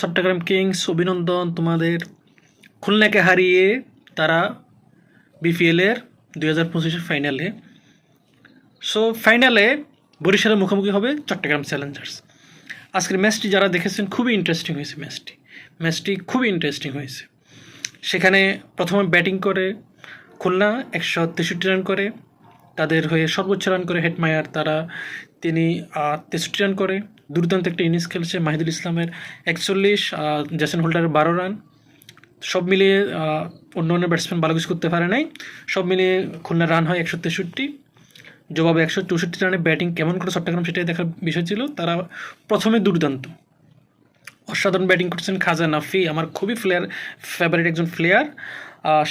Chittagong Kings অভিনন্দন তোমাদের খুলনাকে হারিয়ে তারা বিপিএলের দুই হাজার পঁচিশের ফাইনালে। সো ফাইনালে বরিশালের মুখোমুখি হবে চট্টগ্রাম চ্যালেঞ্জার্স। আজকের ম্যাচটি যারা দেখেছেন, খুবই ইন্টারেস্টিং হয়েছে ম্যাচটি। ম্যাচটি খুবই ইন্টারেস্টিং হয়েছে। সেখানে প্রথমে ব্যাটিং করে, খুলনা একশো তেষট্টি রান করে, তাদের হয়ে সর্বোচ্চ রান করে হেডমায়ার তারা, তিনি তেষট্টি রান করে। দুর্দান্ত একটা ইনিংস খেলছে মাহিদুল ইসলামের একচল্লিশ জ্যাসেন হোল্ডারের বারো রান। সব মিলিয়ে অন্য অন্য ব্যাটসম্যান ভালো কিছু করতে পারে নাই। সব মিলিয়ে খুলনার রান হয় একশো তেষট্টি, জবাবে একশো চৌষট্টি রানে ব্যাটিং কেমন করে চট্টগ্রাম সেটাই দেখার বিষয় ছিল। তারা প্রথমে দুর্দান্ত। অসাধারণ ব্যাটিং করছেন খাজা নাফি, আমার খুবই প্লেয়ার ফেভারিট একজন প্লেয়ার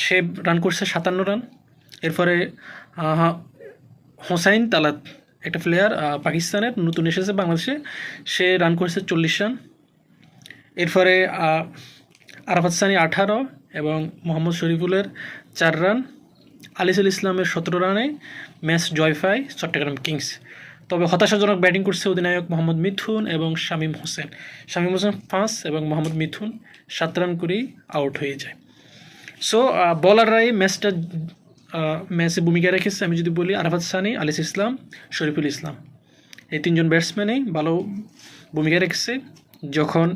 সে রান করছে সাতান্ন রান। এরপরে হোসাইন তালাত। একটা প্লেয়ার পাকিস্তানের, নতুন এসেছে বাংলাদেশে। সে রান করেছে চল্লিশ রান। এরপরে আরাফাত সানি আঠারো এবং মোহাম্মদ শরীফুলের চার রান। আলিসুল ইসলামের সতেরো রানে ম্যাচ জয় পায় চট্টগ্রাম কিংস। তবে হতাশাজনক ব্যাটিং করছে অধিনায়ক মোহাম্মদ মিথুন এবং শামীম হোসেন। শামীম হোসেন পাঁচ এবং মোহাম্মদ মিথুন সাত রান করেই আউট হয়ে যায়। সো বলাররাই ম্যাচটা ম্যাচে ভূমিকা রেখেছে, আমি যদি বলি, আরাফাত সানি, আলিস ইসলাম, শরীফুল ইসলাম। এই তিনজন ব্যাটসম্যানই ভালো ভূমিকা রেখেছে। যখন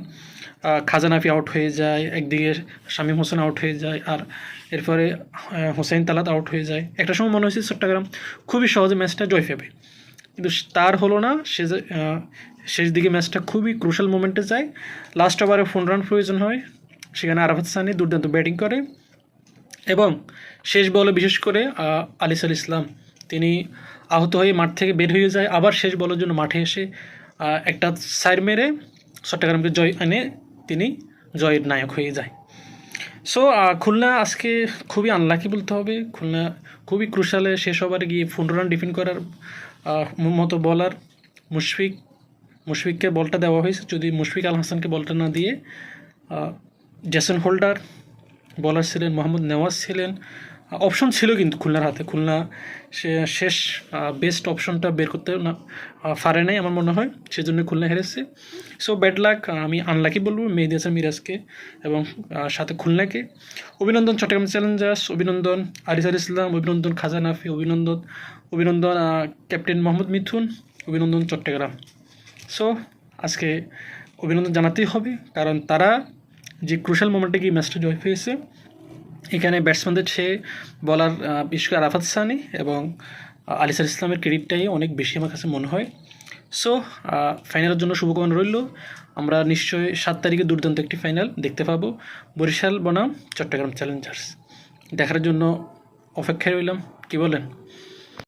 খাজানাফি আউট হয়ে যায়, একদিকে শামীম হোসেন আউট হয়ে যায়, আর এরপরে হোসেন তালাত আউট হয়ে যায়। একটা সময় মনে হয়েছে চট্টগ্রাম খুবই সহজে ম্যাচটা জয় পাবে। কিন্তু তার হলো না, সে শেষ দিকে ম্যাচটা খুবই ক্রুশাল মোমেন্টে যায়। লাস্ট ওভারে ফোন রান প্রয়োজন হয়, সেখানে আরাফাত সানি দুর্দান্ত ব্যাটিং করে। এবং শেষ বলে বিশেষ করে আহ, আলিস আল ইসলাম তিনি আহত হয়ে মাঠ থেকে বের হয়ে যায় আবার শেষ বলের জন্য মাঠে এসে একটা সাইড মেরে চট্টগ্রামকে জয় এনে তিনি জয়ের নায়ক হয়ে যায়। সো খুলনা আজকে খুবই আনলাকি বলতে হবে। খুলনা খুবই ক্রুশালে শেষ ওভারে গিয়ে পনেরো রান ডিফেন্ড করার মতো বলার মুশফিক মুশফিককে বলটা দেওয়া হয়েছে। যদি মুশফিক আল হাসানকে বলটা না দিয়ে জেসন হোল্ডার বলার ছিলেন, মোহাম্মদ নেওয়াজ ছিলেন। অপশন ছিল কিন্তু খুলনার হাতে। খুলনা সে শেষ বেস্ট অপশনটা বের করতে না পারে নাই আমার মনে হয়, সেজন্য খুলনা হেরেছে। সো ব্যাড লাক আমি আনলাকি বলব, মেহেদি হাসান মিরাজকে এবং সাথে খুলনাকে। অভিনন্দন চট্টগ্রাম চ্যালেঞ্জার্স, অভিনন্দন আরিসার ইসলাম, অভিনন্দন খাজা নাফি, অভিনন্দন অভিনন্দন ক্যাপ্টেন মোহাম্মদ মিথুন, অভিনন্দন চট্টগ্রাম। সো আজকে অভিনন্দন জানাতেই হবে, কারণ তারা যে ক্রুশাল মোমেন্টে গিয়ে ম্যাচটা জয় পেয়েছে। এখানে ব্যাটসম্যানদের সে বলার বিশেষ করে আরাফাত সানি এবং আলিসার ইসলামের ক্রেডিটটাই অনেক বেশি আমার কাছে মনে হয়। সো ফাইনালের জন্য শুভকামনা রইল। আমরা নিশ্চয়ই সাত তারিখে দুর্দান্ত একটি ফাইনাল দেখতে পাবো। বরিশাল বনাম, চট্টগ্রাম চ্যালেঞ্জার্স। দেখার জন্য অপেক্ষায় রইলাম। কি বলেন?